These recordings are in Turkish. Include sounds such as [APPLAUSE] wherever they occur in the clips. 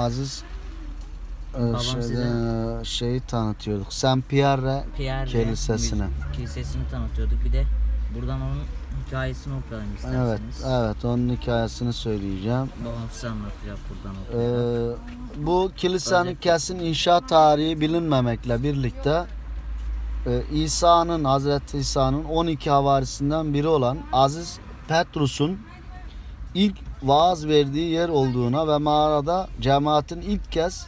Aziz e, şeyde, size- şeyi tanıtıyorduk. Saint Pierre Pierre Kilisesi'ne. müze- Kilisesini tanıtıyorduk. Bir de buradan onun hikayesini okuyalım Evet, isterseniz. evet onun hikayesini söyleyeceğim. Babam size anlatacak buradan okuyarak. Ee, bu kilisenin Özet. kesin inşa tarihi bilinmemekle birlikte e, İsa'nın Hazreti İsa'nın 12 havarisinden biri olan Aziz Petrus'un ilk vaaz verdiği yer olduğuna ve mağarada cemaatin ilk kez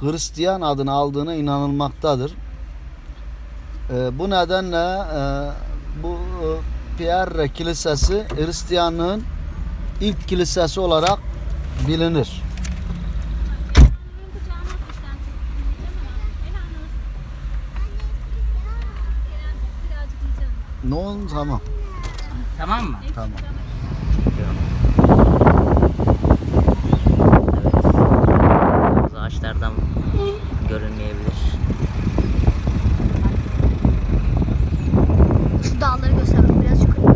Hristiyan adını aldığına inanılmaktadır. Ee, bu nedenle e, bu e, Pierre Kilisesi Hristiyanlığın ilk kilisesi olarak bilinir. Ne oldu tamam. Tamam mı? Tamam. Evet. Ağaçlardan görünmeyebilir. Şu dağları göstermek biraz yukarı.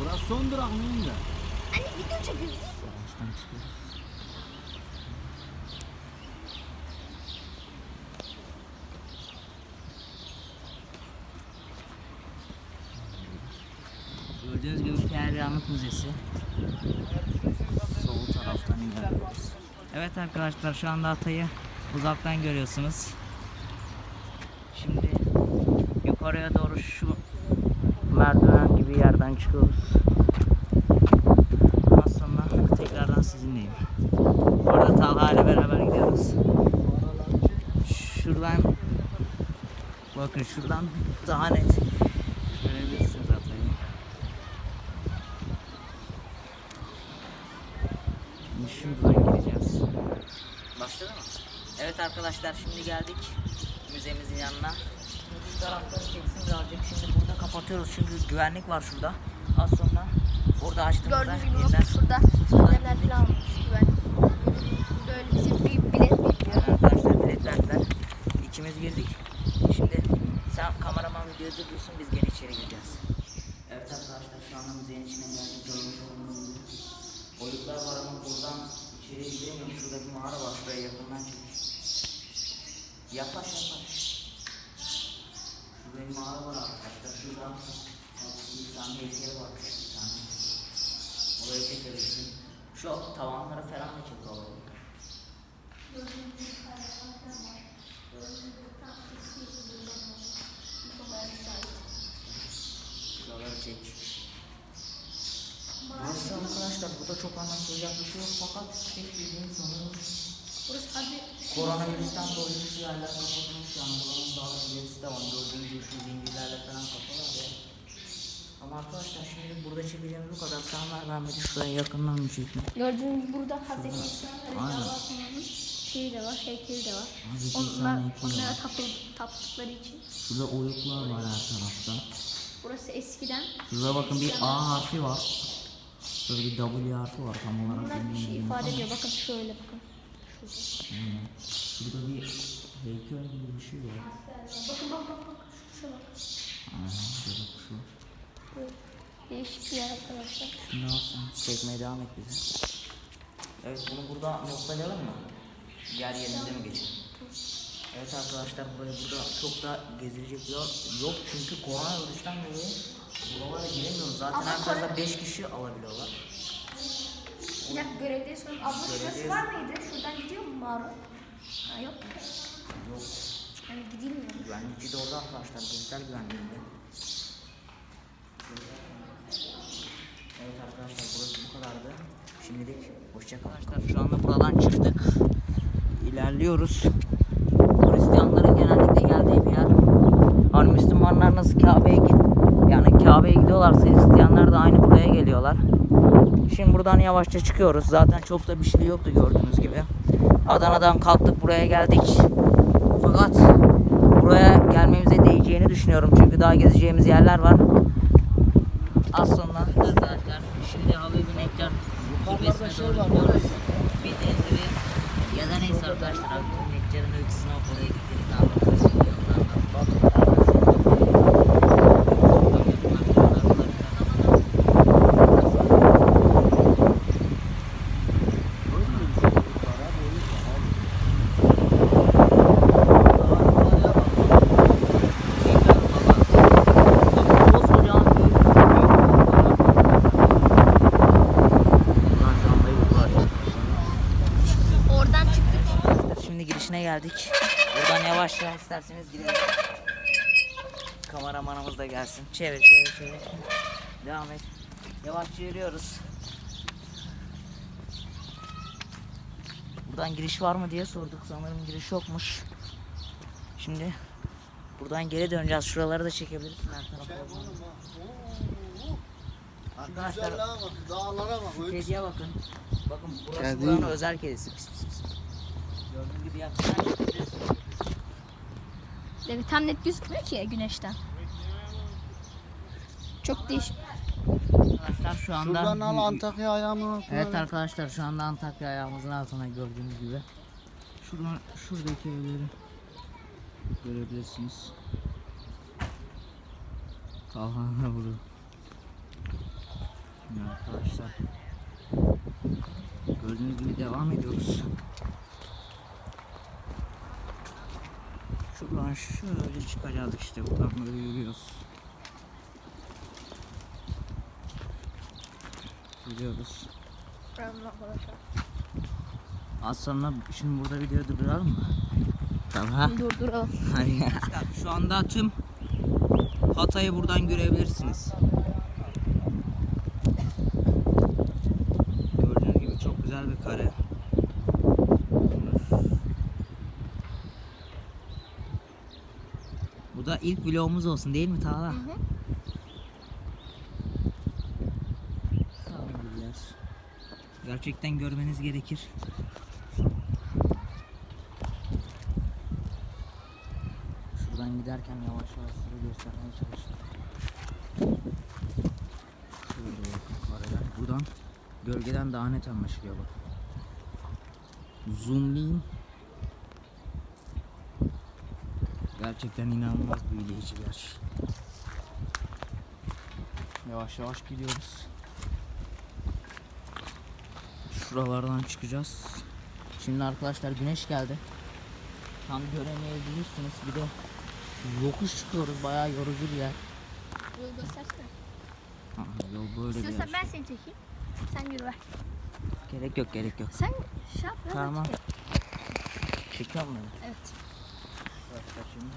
Burası son durak mıyım da? Anne video çekiyoruz. Ağaçtan çıkıyoruz. Pierre Anıt Müzesi. Sol taraftan ilerliyoruz. Evet arkadaşlar şu anda Atay'ı uzaktan görüyorsunuz. Şimdi yukarıya doğru şu merdiven gibi yerden çıkıyoruz. Sonra tekrardan sizinleyim. Bu arada Talha ile beraber gidiyoruz. Şuradan bakın şuradan daha net görebilirsiniz zaten. Şimdi şuradan gireceğiz. Başladı mı? Arkadaşlar şimdi geldik müzemizin yanına. Şu tarafları çeksin birazcık. Şimdi burada kapatıyoruz çünkü güvenlik var şurada. Az sonra orada açtığımızda Gördüğünüz gibi yeniden şurada neler falan var. Güven. Böyle bize bir bilet bekliyor. Arkadaşlar bilet verdiler. İkimiz girdik. Şimdi sen kameraman videoyu dursun biz geri içeri gireceğiz. Evet arkadaşlar şu anda müzeyin içine geldik. Görmüş olduğunuz gibi. Oyuklar var ama buradan içeriye giremiyoruz. Şurada bir mağara var. Şuraya yakından çek. Yaklaş yaklaş. Şurada bir mağara var arkadaşlar. Şurada bir tane heykeli var. Bir tane. Oraya çekebilirsin. Şu tavanlara falan da çek olayı. Şuraları çek. Burası arkadaşlar burada çok anlatılacak bir şey yok fakat tek bildiğim sanırım Burası hadi koronavirüsten dolayı şu yerler kapatılmış yani buranın daha ilerisi de var gördüğünüz şu zincirlerle falan kapalı ya. Ama arkadaşlar şimdi burada çekeceğimiz bu kadar sağlar vermedi şuraya yakından mı çekeyim? gördüğünüz burada Hazreti İsa'nın. Allah'ın şeyi de var, heykeli de var. Hazreti Onlar, onlara tapıl, taptıkları için. Şurada oyuklar var her tarafta. Burası eskiden Şurada bakın bir A harfi var. Şurada bir W harfi var tam olarak bunlar bir şey ifade ediyor. Bakın şöyle bakın. Şurada bir heykel gibi bir şey var. Bakın bak bak bak. Şuna bak. Aynen. Şurada kuş var. Böyle Değişik bir yer arkadaşlar. Al sen. Çekmeye devam et bize. Evet bunu burada noktalayalım mı? Diğer yerimize mi geçelim? Evet arkadaşlar buraya burada çok da gezilecek bir yer yok çünkü koronavirüsten dolayı buralara giremiyoruz. Zaten fazla 5 kişi alabiliyorlar. Bir dakika görevliye sorayım. Abla şurası var mıydı? Şuradan gidiyor mu mağara? Ha yok. Yok. Hani gidilmiyor. Güvenlikçi de orada arkadaşlar. Göster güvenliğinde. Evet arkadaşlar burası bu kadardı. Şimdilik hoşçakalın. Arkadaşlar şu anda buradan çıktık. İlerliyoruz. Hristiyanların genellikle geldiği bir yer. Hani Müslümanlar nasıl Kabe'ye git yani Kabe'ye gidiyorlarsa Hristiyanlar da aynı buraya geliyorlar. Şimdi buradan yavaşça çıkıyoruz. Zaten çok da bir şey yoktu gördüğünüz gibi. Adana'dan kalktık buraya geldik. Fakat buraya gelmemize değeceğini düşünüyorum. Çünkü daha gezeceğimiz yerler var. Az sonra arkadaşlar şimdi hava binekler kulübesine doğru gidiyoruz. Bildiğiniz gibi ya da neyse arkadaşlar bineklerin öyküsünü oraya gittiğinizde anlatırız. Yanlardan. Yavaşça isterseniz gidelim. Kameramanımız da gelsin. Çevir çevir çevir. Devam et. Yavaşça yürüyoruz. Buradan giriş var mı diye sorduk. Sanırım giriş yokmuş. Şimdi buradan geri döneceğiz. Şuraları da çekebilirsin her tarafa. Arkadaşlar dağlara bak. kediye bakın. Bakın burası Kedi buranın mi? özel kedisi. Pis pis pis. Gördüğünüz gibi yakından çekebiliriz. Evet, tam net gözükmüyor ki güneşten. Çok değişik. Arkadaşlar şu anda Şuradan al Antakya ayağımı. Evet arkadaşlar şu anda Antakya ayağımızın altına gördüğünüz gibi. Şuradan şuradaki evleri görebilirsiniz. Burada. Şimdi arkadaşlar gördüğünüz gibi devam ediyoruz. Şuradan şöyle çıkacağız işte buradan böyle yürüyoruz. Yürüyoruz. Az sonra şimdi burada video durduralım mı? Tamam. Durduralım. Hadi. Şu anda tüm Hatay'ı buradan görebilirsiniz. Gördüğünüz gibi çok güzel bir kare. Bu da ilk vlogumuz olsun değil mi? Sağ olun bizler. Gerçekten görmeniz gerekir. Şuradan giderken yavaş yavaş size göstermeye çalışıyorum. Şöyle. Buradan gölgeden daha net anlaşılıyor bak. Zoomlayayım. Gerçekten inanılmaz büyüleyici bir yer. Yavaş yavaş gidiyoruz. Şuralardan çıkacağız. Şimdi arkadaşlar güneş geldi. Tam göremeyebilirsiniz. Bir de yokuş çıkıyoruz. Bayağı yorucu bir yer. Yol göstersene. Ha, yol böyle bir İstiyorsan yer. ben seni çekeyim. Sen yürü ver. Gerek yok gerek yok. Sen şey yap. Tamam. Çekiyor musun? Evet. Göster şimdi.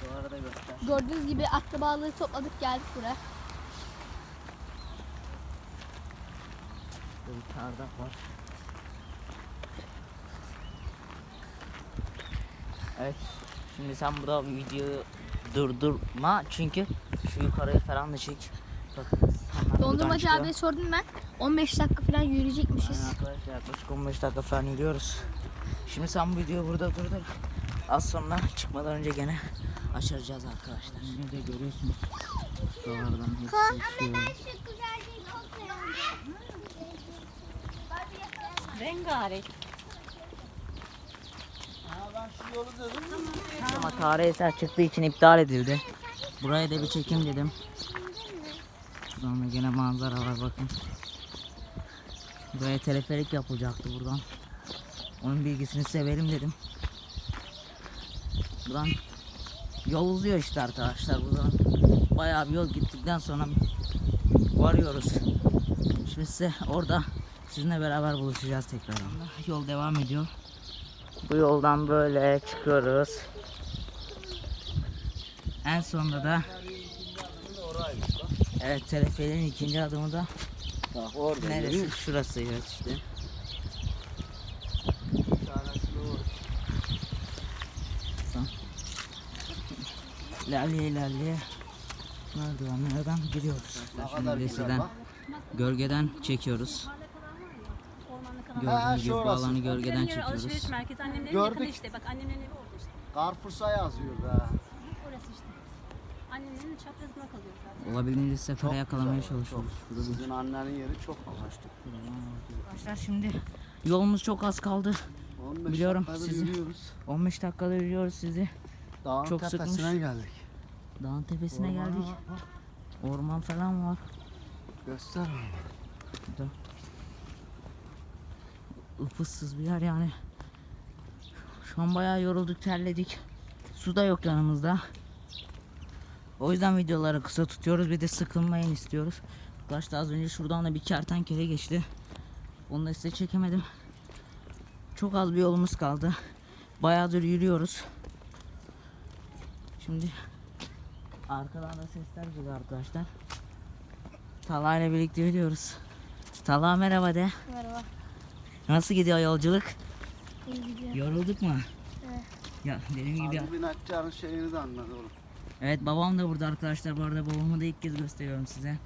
Şuraları da göster. Gördüğünüz gibi akrabalığı topladık geldik buraya. Burada bir çardak var. Evet. Şimdi sen burada videoyu durdurma çünkü şu yukarıya falan da çek. Bakın. Dondurmacı abiye sordum ben. 15 dakika falan yürüyecekmişiz. Aynen arkadaşlar yaklaşık 15 dakika falan yürüyoruz. Şimdi sen bu videoyu burada durdur. Az sonra çıkmadan önce gene açacağız arkadaşlar. Yine de görüyorsunuz. Şuralardan hepsi çıkıyor. Rengarenk. Ha, ben şu yolu dedim. Ama tarih eser çıktığı için iptal edildi. Buraya da bir çekim dedim. Buradan da gene manzara var bakın. Buraya teleferik yapılacaktı buradan. Onun bilgisini size vereyim dedim. Buradan yol uzuyor işte arkadaşlar. Buradan bayağı bir yol gittikten sonra varıyoruz. Şimdi size orada sizinle beraber buluşacağız tekrar. Yol devam ediyor. Bu yoldan böyle çıkıyoruz. En sonunda da Evet teleferin ikinci adımı da Bak orada. neresi? Şurası evet işte. Bir tanesi de orada. İlerleye ilerleye merdivenlerden gidiyoruz. Ne Şimdi bak. gölgeden çekiyoruz. Gördüğünüz gibi bu alanı gölgeden Yarı alışveriş çekiyoruz. merkezi annemlerin Gördük. yakını işte. Bak annemlerin evi orada işte. Carrefour'sa yazıyor be. Orası işte. Annemlerin çaprazına kalıyor zaten. Olabildiğince sefere yakalamaya güzel, çalışıyoruz. Çok. Sizin annenin yeri çok ulaştık. Arkadaşlar şimdi yolumuz çok az kaldı. 15 Biliyorum, dakikadır sizi- yürüyoruz. 15 dakikada yürüyoruz sizi. Dağın Çok tepesine sıkmış. geldik. Dağın tepesine Ormana geldik. bak, bak. Orman falan var. Göster. Ipıssız bir yer yani. Şu an bayağı yorulduk, terledik. Su da yok yanımızda. O yüzden videoları kısa tutuyoruz. Bir de sıkılmayın istiyoruz. Arkadaşlar az önce şuradan da bir kertenkele geçti. Onu da size çekemedim. Çok az bir yolumuz kaldı. Bayağıdır yürüyoruz. Şimdi arkadan da sesler geliyor arkadaşlar. Talha ile birlikte gidiyoruz. Talha merhaba de. Merhaba. Nasıl gidiyor yolculuk? İyi gidiyor. Yorulduk mu? Evet. Ya dediğim gibi Abi bin Haccar'ın şeyini de anladı oğlum. Evet babam da burada arkadaşlar. Bu arada babamı da ilk kez gösteriyorum size.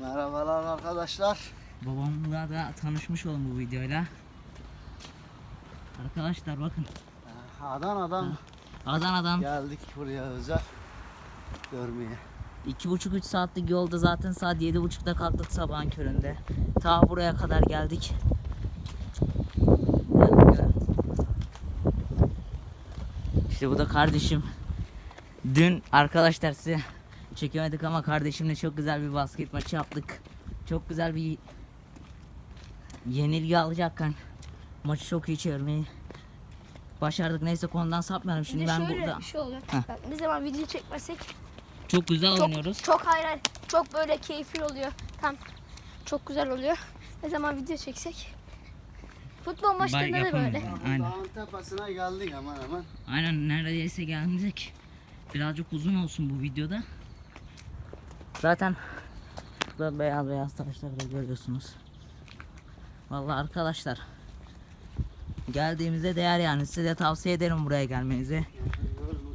Merhabalar arkadaşlar. Babamla da tanışmış olun bu videoyla. Arkadaşlar bakın. Adana'dan Adana'dan geldik buraya özel görmeye. iki buçuk üç saatlik yolda zaten saat yedi buçukta kalktık sabahın köründe. Ta buraya kadar geldik. İşte bu da kardeşim. Dün arkadaşlar size çekemedik ama kardeşimle çok güzel bir basket maçı yaptık. Çok güzel bir yenilgi alacakken maçı çok iyi çevirmeyi başardık. Neyse konudan sapmayalım. Şimdi ben şöyle burada bir şey oluyor. Heh. Bak, ne zaman video çekmesek çok güzel çok, oynuyoruz. çok hayır hayır, çok böyle keyifli oluyor. Tam çok güzel oluyor. Ne zaman video çeksek futbol maçlarında da yapamıyoruz. böyle. Aynen. Dağın tepesine geldik hemen hemen. Aynen neredeyse geldik. Birazcık uzun olsun bu videoda. Zaten burada beyaz beyaz taşları da görüyorsunuz. Vallahi arkadaşlar geldiğimizde değer yani size de tavsiye ederim buraya gelmenizi.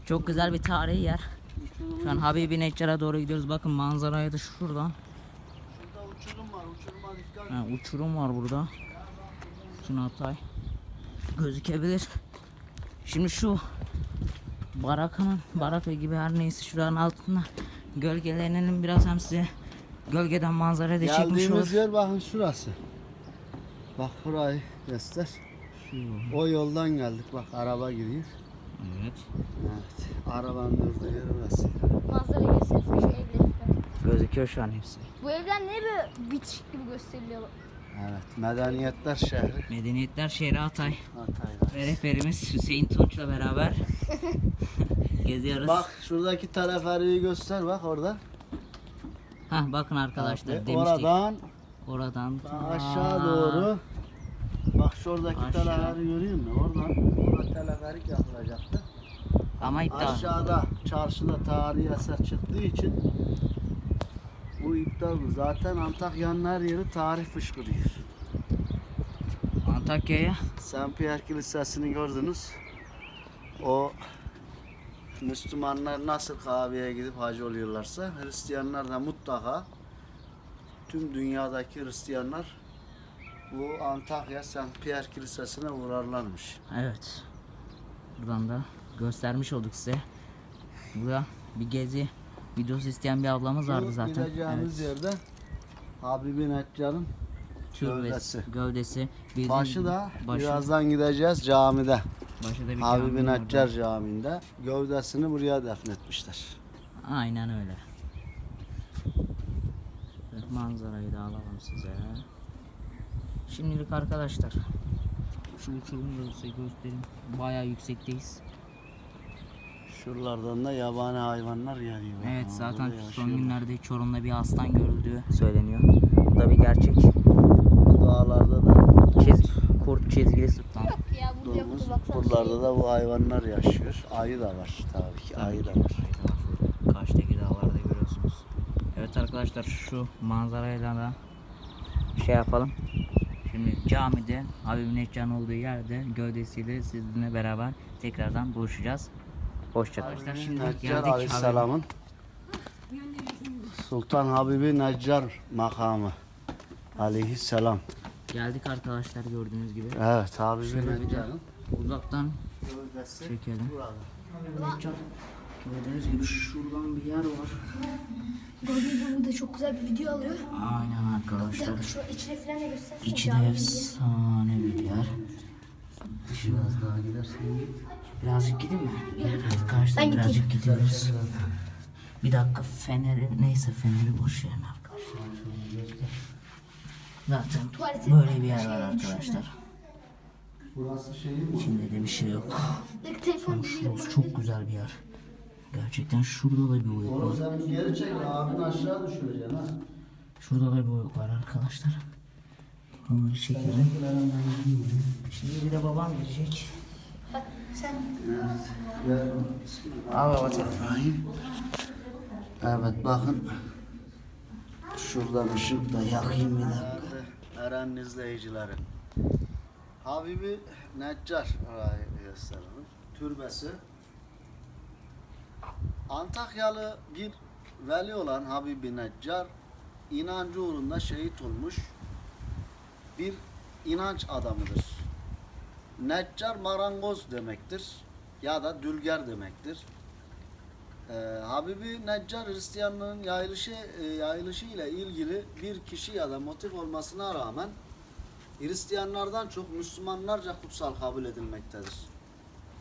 Çok güzel bir tarihi yer. Şu an Habibi Neccar'a doğru gidiyoruz. Bakın manzaraya da şuradan. Şurada uçurum var uçuruma dikkat. Ha, uçurum var burada. Tunatay. Gözükebilir. Şimdi şu barakanın, baraka gibi her neyse şuranın altında gölgelenelim biraz hem size gölgeden manzara da çekmiş olur. Geldiğimiz yer bakın şurası. Bak burayı göster. O yoldan geldik bak araba gidiyor. Evet. Evet. Arabanın durduğu yer orası. Manzara gösterisi şu evler. Gözüküyor şu an hepsi. Bu evler ne böyle bitişik gibi gösteriliyor. Evet. Medeniyetler şehri. Medeniyetler Şehri Hatay. Hatay'da. Ve rehberimiz Hüseyin Tunç'la beraber [LAUGHS] geziyoruz. Bak şuradaki teleferiği göster bak orada. Hah bakın arkadaşlar Ve demiştik. Oradan Oradan aşağı doğru. Bak şuradaki Aşağı. teleferiği görüyor musun? Oradan burada teleferik yapılacaktı. Ama iptal. Aşağıda çarşıda tarihi eser çıktığı için bu iptal bu. Zaten Antakya'nın her yeri tarih fışkırıyor. Antakya'ya Saint Pierre Kilisesi'ni gördünüz. O Müslümanlar nasıl kahveye gidip hacı oluyorlarsa Hristiyanlar da mutlaka tüm dünyadaki Hristiyanlar bu Antakya Saint Pierre Kilisesi'ne uğrarlarmış. Evet. Buradan da göstermiş olduk size. Burada bir gezi videosu isteyen bir ablamız vardı zaten. Gideceğimiz Evet. yerde Habibi Neccar'ın gövdesi. gövdesi. Bildiğiniz başı da başı, birazdan gideceğiz camide. başı da bir Habibi Neccar Camii'nde gövdesini buraya defnetmişler. Aynen öyle. Manzarayı da alalım size. Şimdilik arkadaşlar şu uçurumu da size göstereyim. Bayağı yüksekteyiz. Şuralardan da yabani hayvanlar geliyor. Evet Bakın zaten burada son günlerde Çorum'da bir aslan görüldüğü söyleniyor. Bu da bir gerçek. Bu dağlarda da Çiz, kurt çizgili sultan. Yok ya burada domuz, buralarda da bu hayvanlar yaşıyor. Ayı da var tabii ki, ayı da var. Karşıdaki dağlarda görüyorsunuz. Evet arkadaşlar şu manzarayla da şey yapalım. Şimdi camide Habib Neccan olduğu yerde gövdesiyle sizinle beraber tekrardan buluşacağız. Hoşçakalın. Arkadaşlar şimdi Neccar geldik Aleyhisselam'ın Sultan Habibi Neccar makamı. Aleyhisselam. Geldik arkadaşlar gördüğünüz gibi. Evet Habibi Neccar'ın uzaktan gövdesi çekelim. burada. Neccar gördüğünüz gibi şuradan bir yer var. Gördüğünüz gibi burada çok güzel bir video alıyor. Aynen arkadaşlar. Şu içine falan da göstersene. İçi de efsane bir yer. Biraz daha gidersen Birazcık gideyim mi? Evet arkadaşlar Ben gideyim. birazcık gidiyoruz. Bir dakika feneri neyse feneri boş verin arkadaşlar. Zaten Tuvaleti- böyle bir yer şey, var arkadaşlar. Burası şeyi mi? İçinde de bir şey yok. Şurası çok güzel bir yer. Gerçekten şurada da bir Oğlum var. sen bir geri çek, abin aşağı düşüreceksin ha. Şurada da bir uyuk var arkadaşlar. Bunları çekelim. Şimdi bir de babam gelecek. Baba telefonu. İbrahim. Evet bakın. Şuradan ışık da yakayım bir dakika. Eren izleyicileri. Habibi Neccar orayı gösterelim. Türbesi. Antakyalı bir veli olan Habibi Neccar inancı uğrunda şehit olmuş bir inanç adamıdır. Neccar marangoz demektir ya da dülger demektir. Ee, Habibi Neccar Hristiyanlığın yayılışı, e, yayılışı ile ilgili bir kişi ya da motif olmasına rağmen Hristiyanlardan çok Müslümanlarca kutsal kabul edilmektedir.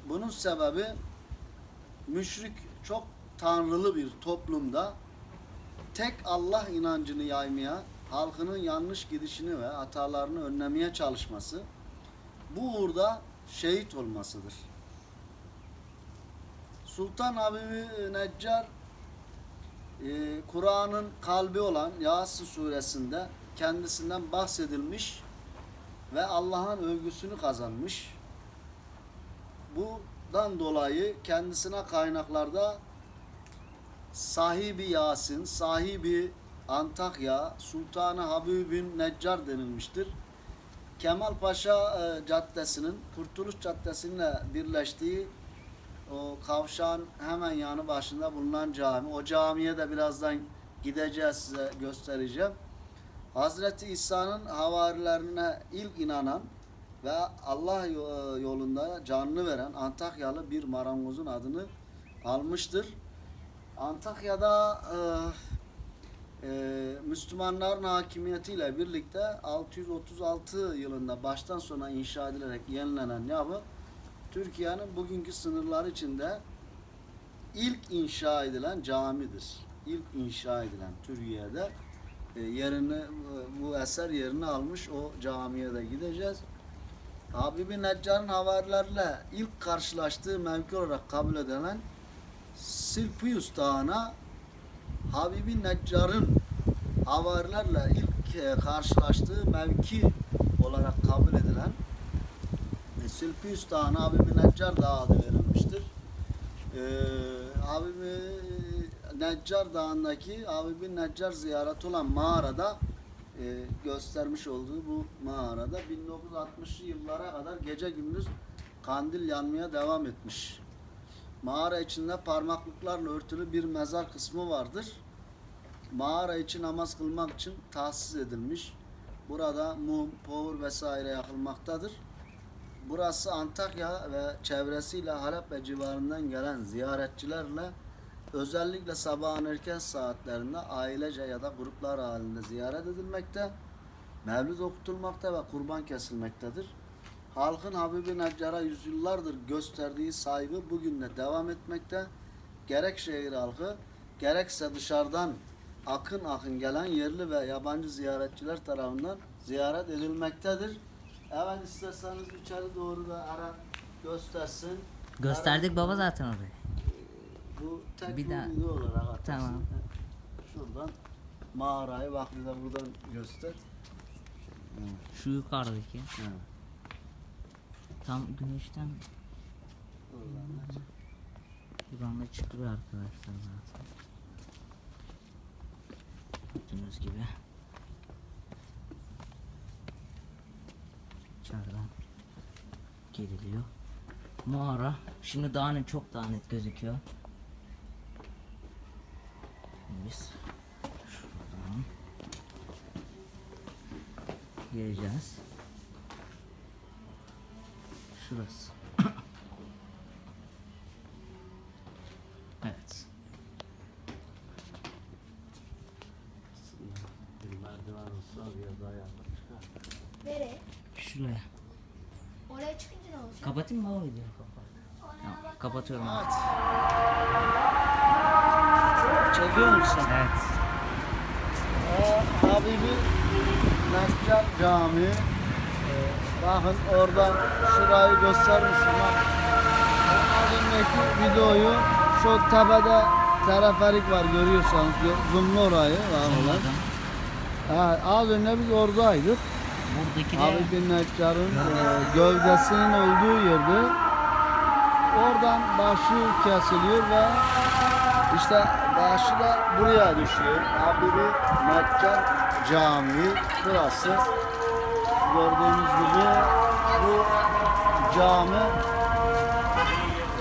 Bunun sebebi müşrik çok tanrılı bir toplumda tek Allah inancını yaymaya, halkının yanlış gidişini ve hatalarını önlemeye çalışması, bu uğurda şehit olmasıdır. Sultan Habibi Neccar e, Kur'an'ın kalbi olan Yasin suresinde kendisinden bahsedilmiş ve Allah'ın övgüsünü kazanmış. Bundan dolayı kendisine kaynaklarda sahibi Yasin, sahibi Antakya, Sultanı Habib bin Neccar denilmiştir. Kemal Paşa e, Caddesi'nin Kurtuluş Caddesi'yle birleştiği o kavşağın hemen yanı başında bulunan cami. O camiye de birazdan gideceğiz size göstereceğim. Hazreti İsa'nın havarilerine ilk inanan ve Allah yo- yolunda canını veren Antakyalı bir marangozun adını almıştır. Antakya'da e, e, Müslümanların hakimiyetiyle birlikte 636 yılında baştan sona inşa edilerek yenilenen yapı Türkiye'nin bugünkü sınırları içinde ilk inşa edilen camidir. İlk inşa edilen Türkiye'de e, yerini bu eser yerini almış o camiye de gideceğiz. Habibi Neccar'ın havarilerle ilk karşılaştığı mevki olarak kabul edilen Silpius Dağı'na Habibi Neccar'ın havarilerle ilk e, karşılaştığı mevki olarak kabul edilen e, Silpius Dağı'na Habibi Neccar Dağı adı verilmiştir. E, Habibi Neccar Dağı'ndaki Habibi Neccar ziyareti olan mağarada e, göstermiş olduğu bu mağarada 1960'lı yıllara kadar gece gündüz kandil yanmaya devam etmiş. Mağara içinde parmaklıklarla örtülü bir mezar kısmı vardır. Mağara için namaz kılmak için tahsis edilmiş. Burada mum, pohur vesaire yakılmaktadır. Burası Antakya ve çevresiyle Halep ve civarından gelen ziyaretçilerle özellikle sabahın erken saatlerinde ailece ya da gruplar halinde ziyaret edilmekte, mevlid okutulmakta ve kurban kesilmektedir. Halkın Habibi Neccar'a yüzyıllardır gösterdiği saygı bugün de devam etmekte. Gerek şehir halkı, gerekse dışarıdan akın akın gelen yerli ve yabancı ziyaretçiler tarafından ziyaret edilmektedir. Evet isterseniz içeri doğru da ara göstersin. Gösterdik baba zaten orayı. Bu tek Bir bir daha. video olarak atarsın. Tamam. Şuradan mağarayı bak bir de buradan göster. Şu yukarıdaki. Evet. Tam güneşten Buradan da. çıkıyor arkadaşlar zaten. Gördüğünüz gibi. İçeriden giriliyor. Mağara. Şimdi daha net çok daha net gözüküyor. Biz şuradan gireceğiz. Şurası. [COUGHS] evet. Bir merdiven olsa bir daha yanına çıkar. Nereye? Şuraya. Oraya çıkınca ne olacak? Kapatayım mı o videoyu? Tamam, kapatıyorum. Evet. Çekiyor musun? Evet. O Habibi Neccar Camii. Bakın oradan şurayı gösterir misin? Bak. Önceki videoyu şu tepede teleferik var görüyorsanız gö- zoomlu orayı. Anladım. Ha, az önce biz oradaydık. Buradaki de Habibi Neccar'ın e, gövdesinin olduğu yerde oradan başı kesiliyor ve işte başı da buraya düşüyor. Habibi Neccar Camii burası. Gördüğünüz gibi bu cami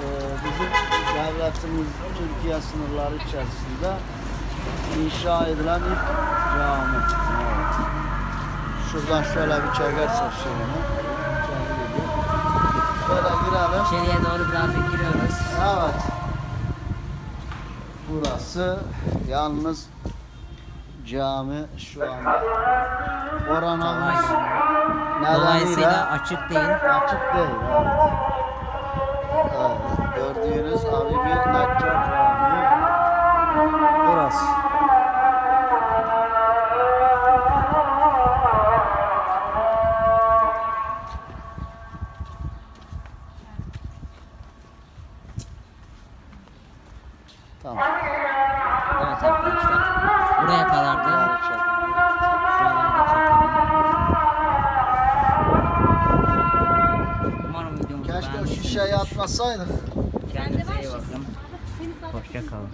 e, bizim devletimiz Türkiye sınırları içerisinde inşa edilen ilk cami. Evet. Şuradan şöyle bir çekersek şeyini. Şöyle girelim. İçeriye doğru birazcık giriyoruz. Evet. Burası yalnız cami şu anda koronavirüs Dolayısıyla açık değil. açık değil. Evet. Atmasaydık. Kendinize iyi bakın. Hoşça kalın.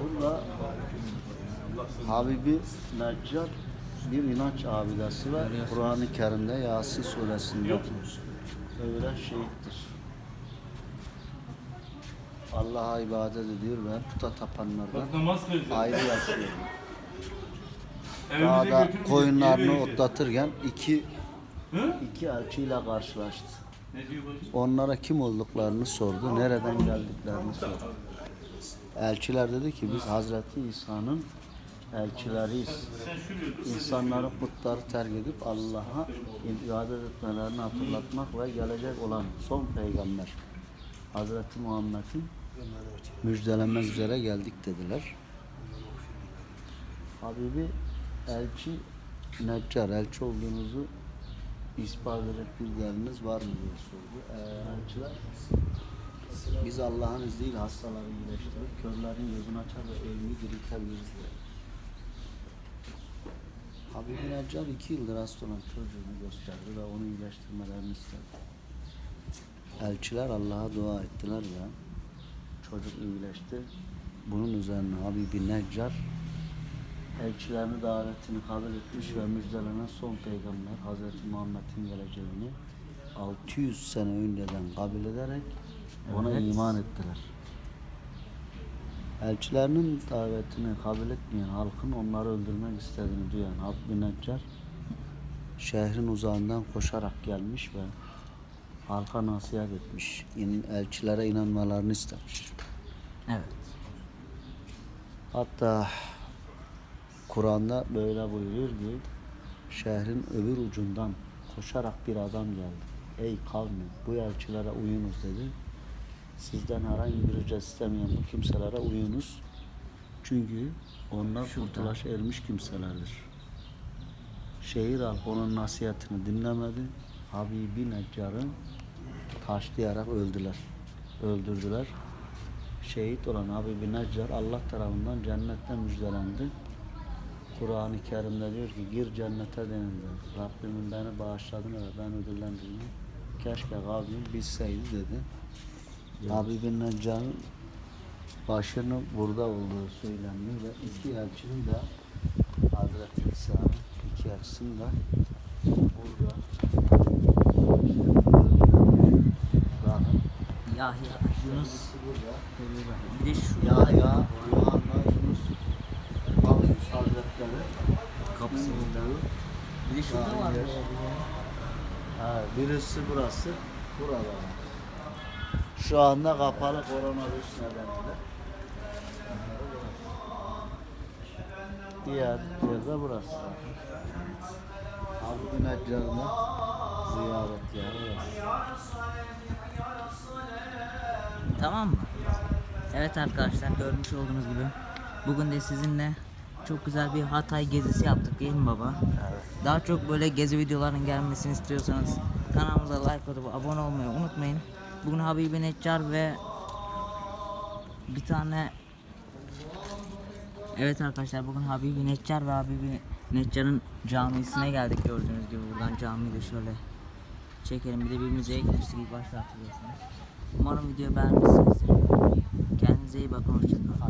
Burada Habibi Neccar bir inanç abidesi ve Kur'an-ı Kerim'de Yasin suresinde öyle şehittir. Allah'a ibadet ediyor ve puta tapanlardan ayrı yaşıyor. Evimize Dağda koyunlarını otlatırken iki iki elçiyle karşılaştı. Onlara kim olduklarını sordu, nereden geldiklerini sordu. Elçiler dedi ki biz Hazreti İsa'nın elçileriyiz. İnsanların putları terk edip Allah'a ibadet etmelerini hatırlatmak ve gelecek olan son peygamber Hazreti Muhammed'in müjdelenmek üzere geldik dediler. Habibi elçi Neccar, elçi olduğunuzu ispat edecek bilgileriniz var mı diye sordu. Ee, elçiler biz Allah'ın izniyle hastaları iyileştirir, körlerin gözünü açar ve ölümü diriltebiliriz dedi. Habibi Neccar iki yıldır hasta olan çocuğunu gösterdi ve onu iyileştirmelerini istedi. Elçiler Allah'a dua ettiler ve çocuk iyileşti. Bunun üzerine Habibi Neccar elçilerin davetini kabul etmiş ve müjdelenen son peygamber Hz. Muhammed'in geleceğini 600 sene önceden kabul ederek ona Evet. iman ettiler. Elçilerinin davetini kabul etmeyen halkın onları öldürmek istediğini duyan Habibi Neccar şehrin uzağından koşarak gelmiş ve halka nasihat etmiş. Elçilere inanmalarını istemiş. Evet. Hatta Kur'an'da böyle buyuruyor ki şehrin öbür ucundan koşarak bir adam geldi. Ey kavmi bu elçilere uyunuz dedi. Sizden herhangi bir ücret istemeyen bu kimselere uyunuz. Çünkü onlar kurtuluşa ermiş kimselerdir. Şehir halkı onun nasihatini dinlemedi. Habibi Neccar'ı taşlayarak öldüler. Öldürdüler. Şehit olan Habibi Neccar Allah tarafından cennetten müjdelendi. Kur'an-ı Kerim'de diyor ki gir cennete denildi. Rabbimin beni bağışladığını ve ben ödüllendirdiğini keşke kavmim bilseydi dedi. Habibi Neccar'ın başının burada olduğu söyleniyor ve iki elçinin de Hazreti İsa'nın iki elçisinin de burada Yahya, Yunus. birisi burada. Bir de şu Yahya, Yunus, burada. Bir de şurada var. Ha, birisi burası, burada. Şu anda kapalı koronavirüs nedeniyle. Diğer yerde burası. Abi Neccar'ın ziyaret yeri. Tamam mı? Evet arkadaşlar görmüş olduğunuz gibi bugün de sizinle çok güzel bir Hatay gezisi yaptık değil mi baba? Daha çok böyle gezi videolarının gelmesini istiyorsanız kanalımıza like atıp abone olmayı unutmayın. Bugün Habibi Neccar ve bir tane Evet arkadaşlar bugün Habibi Neccar ve Habibi Neccar'ın camisine geldik gördüğünüz gibi buradan camiyi de şöyle çekelim. Bir de bir müzeye gitmiştik ilk başta hatırlıyorsunuz. Umarım videoyu beğenmişsinizdir. Kendinize iyi bakın. Hoşçakalın.